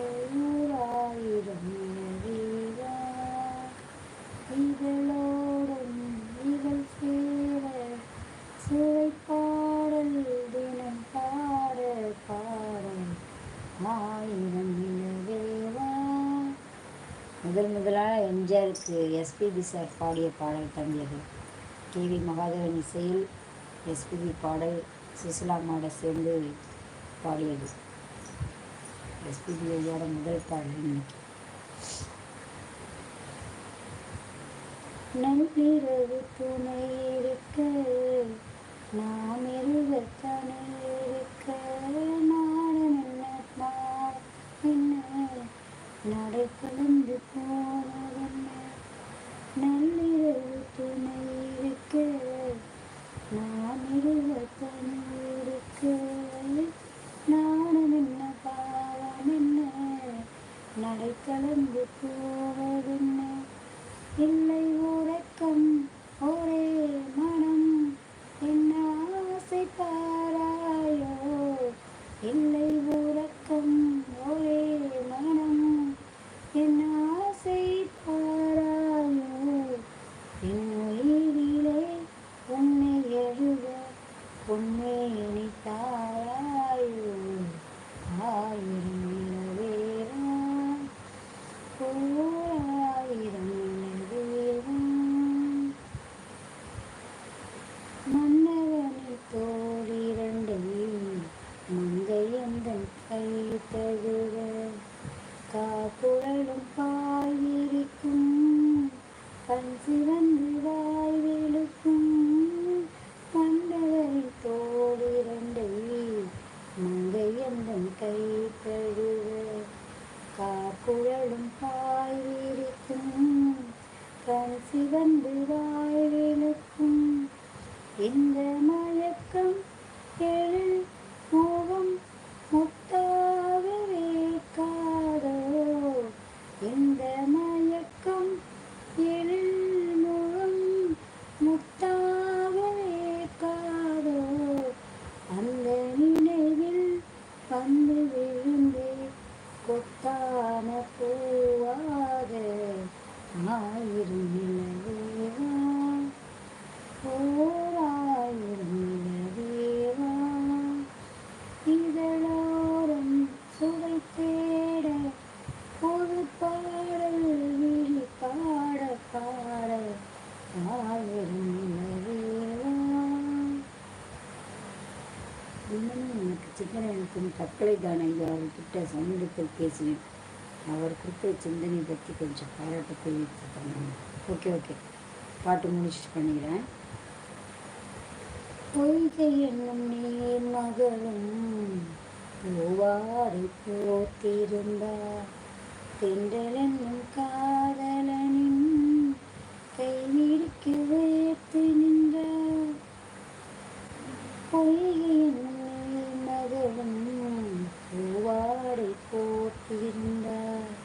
ஓராயிரம் வீரா இதழோடும் இவள் சேர சுவை பாடல் தினம் பாட பாடல் ஆயிரம் நிலவேவா முதல் முதலாக எம்ஜிஆருக்கு எஸ்பிபி சார் பாடிய பாடல் தங்கியது கேவி மகாதேவன் இசையில் எஸ்பிபி பாடல் சுசிலாமாவோட சேர்ந்து பாடியது. எஸ்பிபி ஐயோட முதல் பாடல் இன்னைக்கு நள்ளிரவு துணை இருக்க நாம் இருவத்தனை இருக்க நாடன் என்ன நாள் என்ன நடை கலந்து போனதென்ன நள்ளிரவு துணை இருக்க நாம் இருவத்தனை இருக்க இல்லை உறக்கம் ஒரே மனம். என்ன ஆசை பாராயோ? இல்லை உறக்கம் ஒரே மனம். என்ன ஆசை பாராயோ? என் உயிரிலே உன்னை எழுத உன்னை பாய் விரிக்கும். கண் சிவந்து வாய் வெளுக்கும் இந்த மயக்கம் எனக்கு சிந்தனைக்கும் தக்கலை தான ஐயா அவர்கிட்ட சமீபத்தில் பேசினேன். அவர் கொடுத்த சிந்தனை பற்றி கொஞ்சம் பாராட்ட பண்ணணும் ஓகே ஓகே. பாட்டு முடிச்சுட்டு பண்ணிக்கிறேன். பொய்கை என்னும் நீர் மகளும் பூவாரை போத்திருந்தார் தென்றல் என்னும் காதலனின் கைவிரிக்கு வேர்த்து நின்றார் பொய்கை என்னும் நீர் மகளும் பூவாடை போட்டிருந்தார்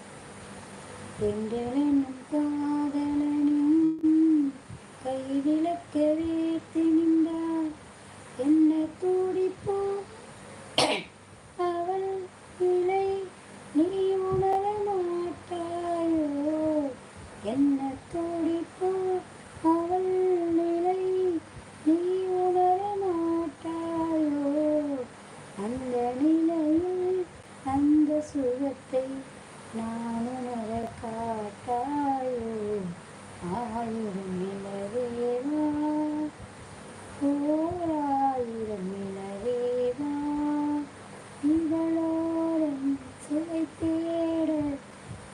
இதழோரம் சுவை தேட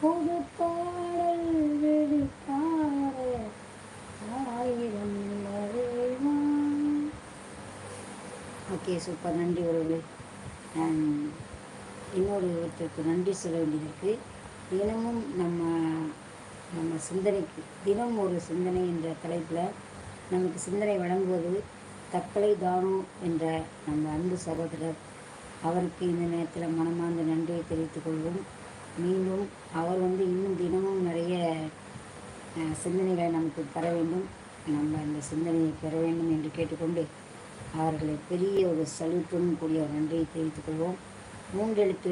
புது பாடல் வெளிப்பாட. ஆயிரம் ஓகே சூப்பர். நன்றி உறவுகள். நான் இன்னொரு ஒருத்தருக்கு நன்றி சொல்ல வேண்டியிருக்கு. தினமும் நம்ம நம்ம சிந்தனைக்கு தினம் ஒரு சிந்தனை என்ற தலைப்பில் நமக்கு சிந்தனை வழங்குவது தக்கலை தானு என்ற நம்ம அன்பு சகோதரர் அவருக்கு இந்த நேரத்தில் மனமார்ந்த நன்றியை தெரிவித்துக் கொள்வோம். மீண்டும் அவர் வந்து இன்னும் தினமும் நிறைய சிந்தனைகளை நமக்கு தர வேண்டும். நம்ம அந்த சிந்தனையை பெற வேண்டும் என்று கேட்டுக்கொண்டு அவர்களை பெரிய ஒரு சலுத்துடன் கூடிய ஒரு நன்றியை தெரிவித்துக் கொள்வோம். மூன்றெழுத்து